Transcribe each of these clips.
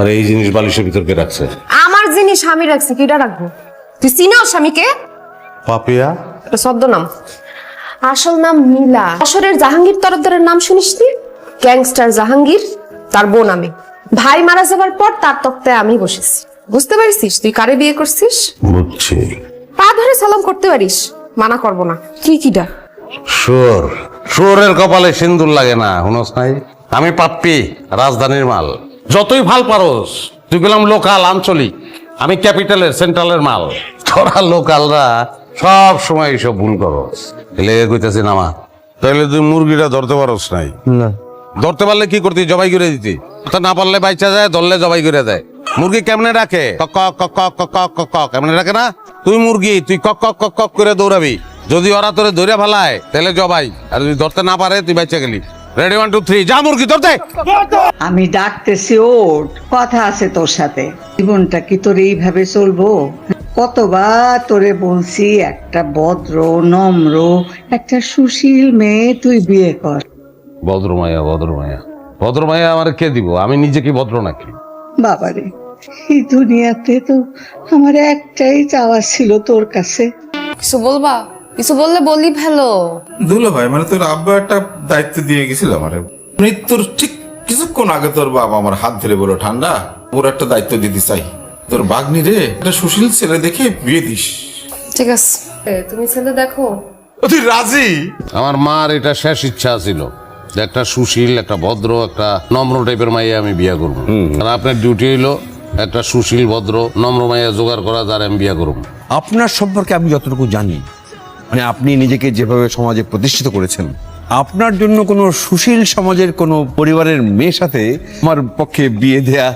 আর এই জিনিস বালিশের ভিতরকে রাখছে? আমার জিনিস আমি রাখছি কিটা রাখব? তুই চিনো স্বামীকে পাপিয়া? এটা ছদ্মনাম। আসল নাম নীলা। আসরের জাহাঙ্গীর তরফদারের নাম শুনিস নি? গ্যাংস্টার জাহাঙ্গীর তার বোন আমি ভাই মারা যাবার পর তার তক্তায় আমি বসেছি। বুঝতে পারছিস? তুই কারে বিয়ে করছিস? বুঝছি। পা ধরে সালাম করতে পারিস মানা করব না। কি কিটা? শোর শোরের কপালে সিন্দুর লাগে না হুনস নাই? আমি পাপ্পি রাজধানীর মাল। যতই ভালো পারস তুই বললাম লোকাল আঞ্চলিক। আমি ক্যাপিটালের সেন্ট্রালের মাল। তোরা লোকালরা সব সময় এইসব ভুল করস। লেগে কইতেছি না মা তাহলে তুই মুরগিটা ধরতে পারস নাই। না। ধরতে পারলে কি করতি? জবাই করে দিতি। তো না পারলে বাইচা যায় ধরলে জবাই করে দেয়। মুরগি কেমনে রাখে? কক কক কক কক কক কেমনে রাখে না? তুই মুরগি তুই কক কক কক কক করে দৌড়াবি। যদি ওরা তোরে ধরে ফেলায় তাহলে জবাই। আর যদি ধরতে না পারে তুই বাইচা গেলি। রেডি ওয়ান টু থ্রি যা মুরগি ধরতে আমি ডাকতেছি ওট কথা আছে তোর সাথে। জীবনটা কি তোর এইভাবে চলবো? কতবার তোরে বলছি একটা ভদ্র নম্র একটা সুশীল মেয়ে তুই বিয়ে কর। ভদ্রমায়া ভদ্রমায়া ভদ্রমায়া আমার কে দিব? আমি নিজে কি ভদ্র নাকি? বাবারে এই দুনিয়াতে তো আমার একটাই চাওয়া ছিল তোর কাছে। কিছু বলবা? কিছু বললে বলি ভালো। দুলো ভাই মানে তোর আব্বা একটা দায়িত্ব দিয়ে গেছিল আমার। মৃত্যুর ঠিক কিছুক্ষণ আগে তোর বাবা আমার হাত ধরে বলো ঠান্ডা ওর একটা দায়িত্ব দিতে চাই তোর বাগনি রে একটা সুশীল ছেলে দেখে বিয়ে দিস। ঠিক আছে। তুমি ছেলে দেখো। তুই রাজি? আমার মার এটা শেষ ইচ্ছা ছিল যে একটা সুশীল একটা ভদ্র একটা নম্র টাইপের মাইয়া আমি বিয়া করব। আর আপনার ডিউটি হইল একটা সুশীল ভদ্র নম্র মাইয়া জোগাড় করা যার আমি বিয়া করব। আপনার সম্পর্কে আমি যতটুকু জানি মানে আপনি নিজেকে যেভাবে সমাজে প্রতিষ্ঠিত করেছেন, আপনার জন্য কোনো সুশীল সমাজের কোনো পরিবারের মেয়ের সাথে আমার পক্ষে বিয়ে দেয়া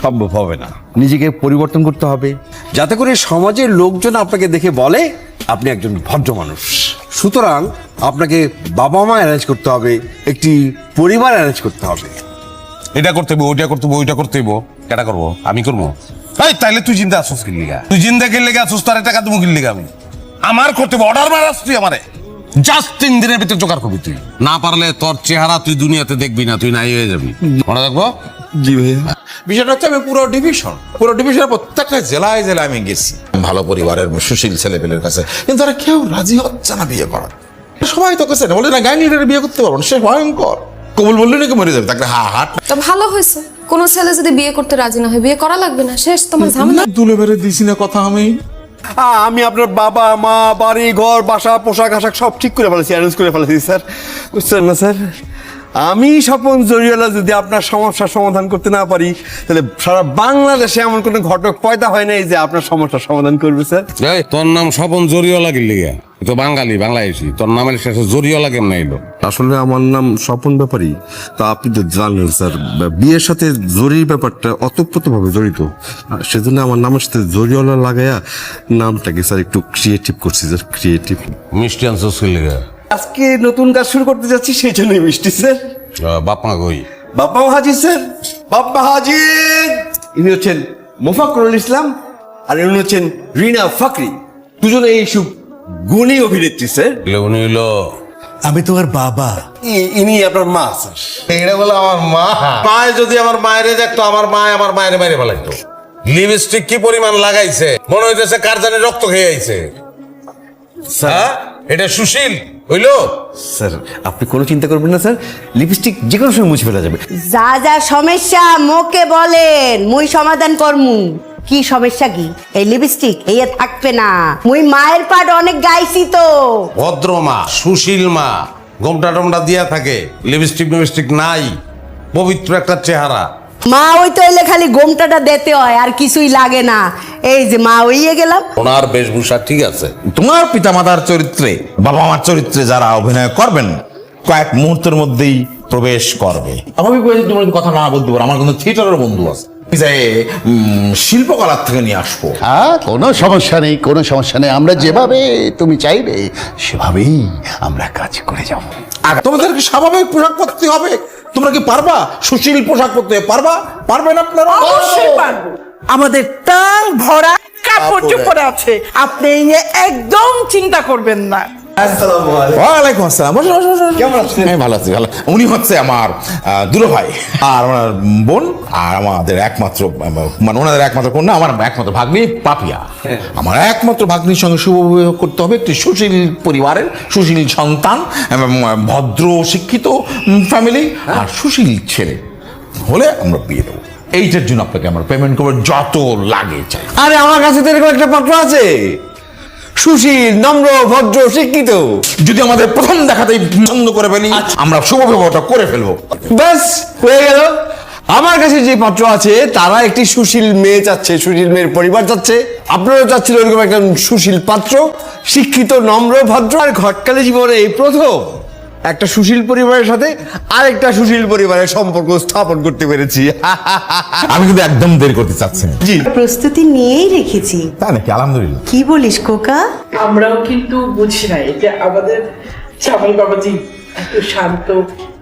সম্ভব হবে না। নিজেকে পরিবর্তন করতে হবে। যাতে করে সমাজের লোকজন আপনাকে দেখে বলে, আপনি একজন ভদ্র মানুষ। সুতরাং আপনাকে বাবা মা অ্যারেঞ্জ করতে হবে, একটি পরিবার অ্যারেঞ্জ করতে হবে। এটা করতে হইব, ওইটা করতে হইব, ওইটা করতে হইব। কেটা করব? আমি করব? তাইলে তুই জিন্দা আসুস কি লিগা তুই জিন্দা কি লিগা আসুস তার টাকা দেবো কি লিগা আমি। আমার করতে হবে অর্ডার মারাস তুই আমারে। জাস্ট তিন দিনের ভিতরে জোগাড় করবি তুই। না পারলে তোর চেহারা তুই দুনিয়াতে দেখবি না তুই নাই হয়ে যাবি। মনে রাখব? জি ভাইয়া। বিষয়টা হচ্ছে আমি পুরো ডিভিশন পুরো ডিভিশনের প্রত্যেকটা জেলায় জেলায় আমি গেছি। ভালো পরিবারের সুশীল ছেলেপেলের কাছে। কিন্তু তারা কেউ রাজি হচ্ছে না বিয়ে করার। সবাই তো কাছে বলে না গাইনি বিয়ে করতে পারব না সে ভয়ঙ্কর। কবুল বললে নাকি মরে যাবে? তাকে হা হাট। তো ভালো হয়েছে। কোনো ছেলে যদি বিয়ে করতে রাজি না হয় বিয়ে করা লাগবে না শেষ তোমার ঝামেলা। দুলে বেড়ে দিছি না কথা আমি। আমি আপনার বাবা, মা, বাড়ি, ঘর, বাসা, পোশাক, আশাক সব ঠিক করে ফেলেছি অ্যারেঞ্জ করে ফেলেছি, স্যার। বুঝছেন না, স্যার? আমি স্বপন জরিওয়ালা যদি আপনার সমস্যার সমাধান করতে না পারি, তাহলে সারা বাংলাদেশে এমন কোনো ঘটক পয়দা হয় নাই যে আপনার সমস্যার সমাধান করবে, স্যার। তোর নাম স্বপন জরিওয়ালা লিগা তো বাঙালি, বাংলাদেশি। তোর নামের শেষে জরিওয়ালা কেমন এলো? আসলে আমার নাম স্বপন ব্যাপারী। তা আপনি তো জানেন স্যার বিয়ের সাথে জরির ব্যাপারটা অতপ্রতভাবে জড়িত। সেজন্য আমার নামের সাথে জরিওয়ালা লাগাইয়া নামটাকে স্যার একটু ক্রিয়েটিভ করছি স্যার ক্রিয়েটিভ মিষ্টি লিগা আজকে নতুন কাজ শুরু করতে যাচ্ছি সেই জন্যই মিষ্টি স্যার। আহ, বাপ মা কই? বাপ্পা হাজির স্যার। বাপ্পা হাজির। ইনি হচ্ছেন মোফাকরুল ইসলাম আর ইনি হচ্ছেন রিনা ফাকরি। দুজনে এই সব গুণী অভিনেত্রী স্যার। উনি হইল আমি তোমার বাবা। ইনি আপনার মা স্যার এটা বলে আমার মা। মায় যদি আমার মায়ের দেখতো আমার মা আমার মায়ের মায়ের ফেলাইতো। লিপস্টিক কি পরিমাণ লাগাইছে? মনে হইতেছে কার জানি রক্ত খেয়ে আইছে। হ্যাঁ? এটা সুশীল হইল? স্যার আপনি কোনো চিন্তা করবেন না স্যার। লিপস্টিক যে কোনো সময় মুছে ফেলা যাবে। যা যা সমস্যা মোকে বলেন। মুই সমাধান করমু। কি সমস্যা কি? এই লিপস্টিক এই থাকবে না। মুই মায়ের পাট অনেক গাইছি তো। ভদ্র মা সুশীল মা গোমটা টোমটা দিয়া থাকে লিপস্টিক লিপস্টিক নাই পবিত্র একটা চেহারা। মা ওই তো এলে খালি গোমটাটা দিতে হয় আর কিছুই লাগে না। এই যে মা ওইয়ে গেলাম। ওনার বেশভূষা ঠিক আছে। তোমার পিতামাতার চরিত্রে বাবা মার চরিত্রে যারা অভিনয় করবেন কয়েক মুহূর্তের মধ্যেই প্রবেশ করবে। আমি তোমার কথা না বলতে পারো আমার কিন্তু থিয়েটারের বন্ধু আছে। যে শিল্পকলার থেকে নিয়ে আসব। হ্যাঁ কোনো সমস্যা নেই কোনো সমস্যা নেই। আমরা যেভাবে তুমি চাইবে সেভাবেই আমরা কাজ করে যাব। আর তোমাদেরকে স্বাভাবিক পোশাক পরতে হবে। তোমরা কি পারবা? সুশীল পোশাক পরতে পারবা? পারবেন আপনারা? অবশ্যই পারব। আমাদের টাং ভরা কাপড়। চোপড় আছে। আপনি এই নিয়ে একদম চিন্তা করবেন না। ওয়ালাইকুম আসসালাম। কেমন আছেন? আমি ভালো আছি ভালো। উনি হচ্ছে আমার দুলো ভাই। আর আমার বোন আর আমাদের একমাত্র মানে ওনাদের একমাত্র কন্যা আমার একমাত্র ভাগ্নি পাপিয়া। আমার একমাত্র ভাগ্নির সঙ্গে শুভ করতে হবে। একটি সুশীল পরিবারের সুশীল সন্তান এবং ভদ্র শিক্ষিত ফ্যামিলি আর সুশীল ছেলে। হলে আমরা বিয়ে দেবো। এইটার জন্য আপনাকে আমরা পেমেন্ট করব যত লাগে চাই। আরে আমার কাছে তো এরকম একটা পত্র আছে। সুশীল নম্র ভদ্র শিক্ষিত। যদি আমাদের প্রথম দেখাতেই পছন্দ করে ফেলি আমরা শুভ বিবাহটা করে ফেলব। ব্যাস হয়ে গেল। আমার কাছে যে পাত্র আছে তারা একটি সুশীল মেয়ে চাচ্ছে সুশীল মেয়ের পরিবার চাচ্ছে। আপনারা চাচ্ছিল ওরকম একটা সুশীল পাত্র শিক্ষিত নম্র ভদ্র আর ঘটকালে জীবনে এই প্রথম। একটা সুশীল পরিবারের সাথে আরেকটা সুশীল পরিবারের সম্পর্ক স্থাপন করতে পেরেছি। আমি কিন্তু একদম দেরি করতে চাচ্ছি না। জি। প্রস্তুতি নিয়েই রেখেছি। তা নাকি? আলহামদুলিল্লাহ। কি বলিস কোকা আমরাও কিন্তু বুঝি না এটা আমাদের চামাল বাবাজি এত শান্ত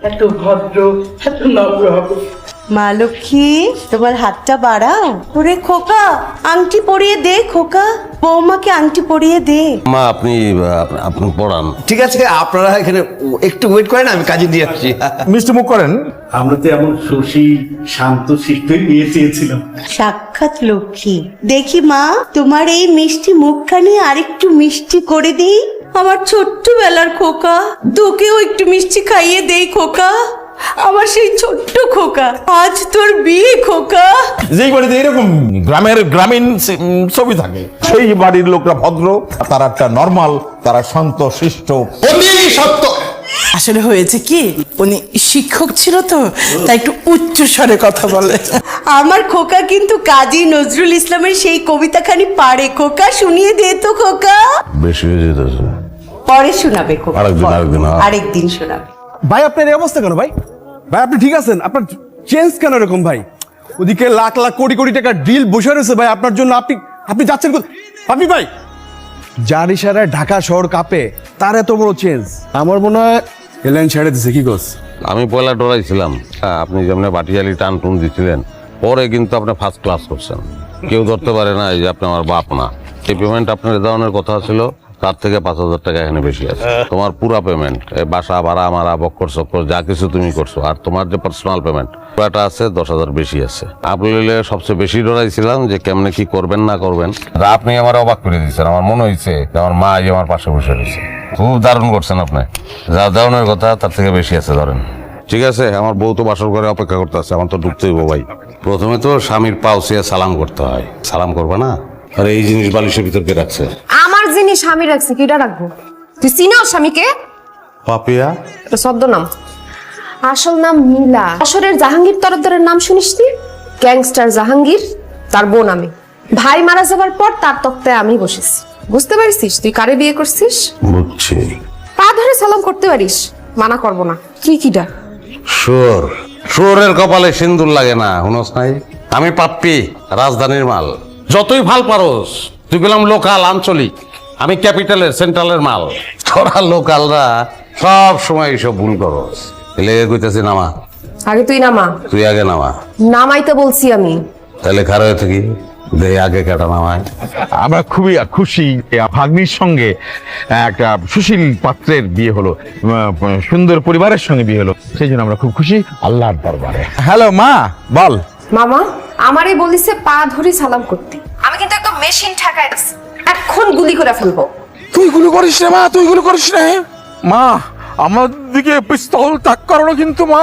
এত ভদ্র এত নম্র হবে। মা লক্ষ্মী তোমার হাতটা বাড়াও। ওরে খোকা আংটি পরিয়ে দে খোকা। বৌমাকে আংটি পরিয়ে দে। মা আপনি আপনি পড়ান। ঠিক আছে আপনারা এখানে একটু ওয়েট করেন আমি কাজে দিয়ে আসছি। মিষ্টি মুখ করেন। আমরা তো এমন সুশীল শান্ত শিষ্টই নিয়ে চেয়েছিলাম। সাক্ষাৎ লক্ষ্মী। দেখি মা তোমার এই মিষ্টি মুখখানি আরেকটু মিষ্টি করে দিই। আমার ছোট্ট বেলার খোকা তোকেও একটু মিষ্টি খাইয়ে দেই খোকা। আমার সেই ছোট্ট খোকা। আজ তোর বিয়ে খোকা। যেই বাড়িতে এরকম গ্রামের গ্রামীণ ছবি থাকে সেই বাড়ির লোকরা ভদ্র তারা একটা নর্মাল তারা শান্ত শিষ্ট। সত্য। আসলে হয়েছে কি উনি শিক্ষক ছিল তো তাই একটু উচ্চ স্বরে কথা বলে। আমার খোকা কিন্তু কাজী নজরুল ইসলামের সেই কবিতাখানি পারে খোকা শুনিয়ে দে তো খোকা। বেশি হয়ে যেতেছে। পরে শোনাবে খোকা আরেকদিন, আরেকদিন, হ্যাঁ। আরেকদিন শোনাবে। ভাই আপনার এই অবস্থা কেন ভাই? ভাই আপনি ঠিক আছেন? আপনার চেঞ্জ কেন এরকম ভাই? ওদিকে লাখ লাখ কোটি কোটি টাকা ডিল বসে রয়েছে ভাই আপনার জন্য আপনি আপনি যাচ্ছেন কোথায়? আপনি ভাই যার ইশারায় ঢাকা শহর কাঁপে তার এত বড় চেঞ্জ আমার মনে হয় এলাইন ছেড়ে দিছে কি গোস আমি পয়লা ডরাইছিলাম। হ্যাঁ, আপনি যেমন বাটিয়ালি টান টুন দিছিলেন পরে কিন্তু আপনি ফার্স্ট ক্লাস করছেন। কেউ ধরতে পারে না এই যে আপনি আমার বাপ না। এই পেমেন্ট আপনার দেওয়ানোর কথা ছিল তার থেকে পাঁচ হাজার টাকা এখানে বেশি আছে। তোমার পুরা পেমেন্ট এই বাসা ভাড়া মারা বক্কর চক্কর যা কিছু তুমি করছ। আর তোমার যে পার্সোনাল পেমেন্ট পুরাটা আছে দশ হাজার বেশি আছে। আপনি সবচেয়ে বেশি ডরাইছিলাম যে কেমনে কি করবেন না করবেন। আপনি আমার অবাক করে দিচ্ছেন আমার মনে হয়েছে আমার মা আমার পাশে বসে রয়েছে। খুব দারুণ করছেন আপনি। যা দেওয়ানোর কথা তার থেকে বেশি আছে ধরেন। ঠিক আছে আমার বউ তো বাসর ঘরে অপেক্ষা করতে আছে আমার তো হইব ভাই। প্রথমে তো স্বামীর পাও ছুঁয়ে সালাম করতে হয়। সালাম করবে না? আর এই জিনিস বালিশের ভিতর কে রাখছে? আমার জিনিস স্বামী রাখছি কিটা রাখব? তুই চিনাও স্বামীকে? পাপিয়া। এটা ছদ্মনাম আসল নাম নীলা। আসরের জাহাঙ্গীর তরফদারের নাম শুনিস নি? গ্যাংস্টার জাহাঙ্গীর তার বোন আমি। ভাই মারা যাবার পর তার তক্তায় আমি বসেছি। বুঝতে পারছিস? তুই কারে বিয়ে করছিস? বুঝছি। পা ধরে সালাম করতে পারিস? মানা করব না। কি কিটা? সুর সুরের কপালে সিন্দুর লাগে না হুনস নাই? আমি পাপ্পি রাজধানীর মাল। যতই ভালো পারোস তুই গেলাম লোকাল আঞ্চলিক। আমি ক্যাপিটালের সেন্ট্রালের মাল। তোরা লোকালরা সব সময় এইসব ভুল করস। লেগে কইতেছি নামা। আগে তুই নামা। তুই আগে নামা। নামাইতে বলছি আমি। তাহলে খারাপ হয়ে থাকি আগে কাটা নামায়। আমরা খুবই খুশি ভাগ্নির সঙ্গে একটা সুশীল পাত্রের বিয়ে হলো সুন্দর পরিবারের সঙ্গে বিয়ে হলো। সেই জন্য আমরা খুব খুশি আল্লাহর দরবারে। হ্যালো মা বল। মামা আমারই বলিছে পা ধরে সালাম করতে। আমি কিন্তু একদম মেশিন ঠেকায় দিছি। এখন গুলি করে ফেলব। তুই গুলি করিস রে মা তুই গুলি করিস রে। মা আমার দিকে পিস্তল তাক করো কিন্তু মা।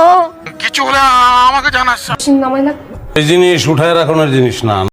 কিছু হলে আমাকে জানাস। না এই জিনিস উঠায় রাখানোর জিনিস না।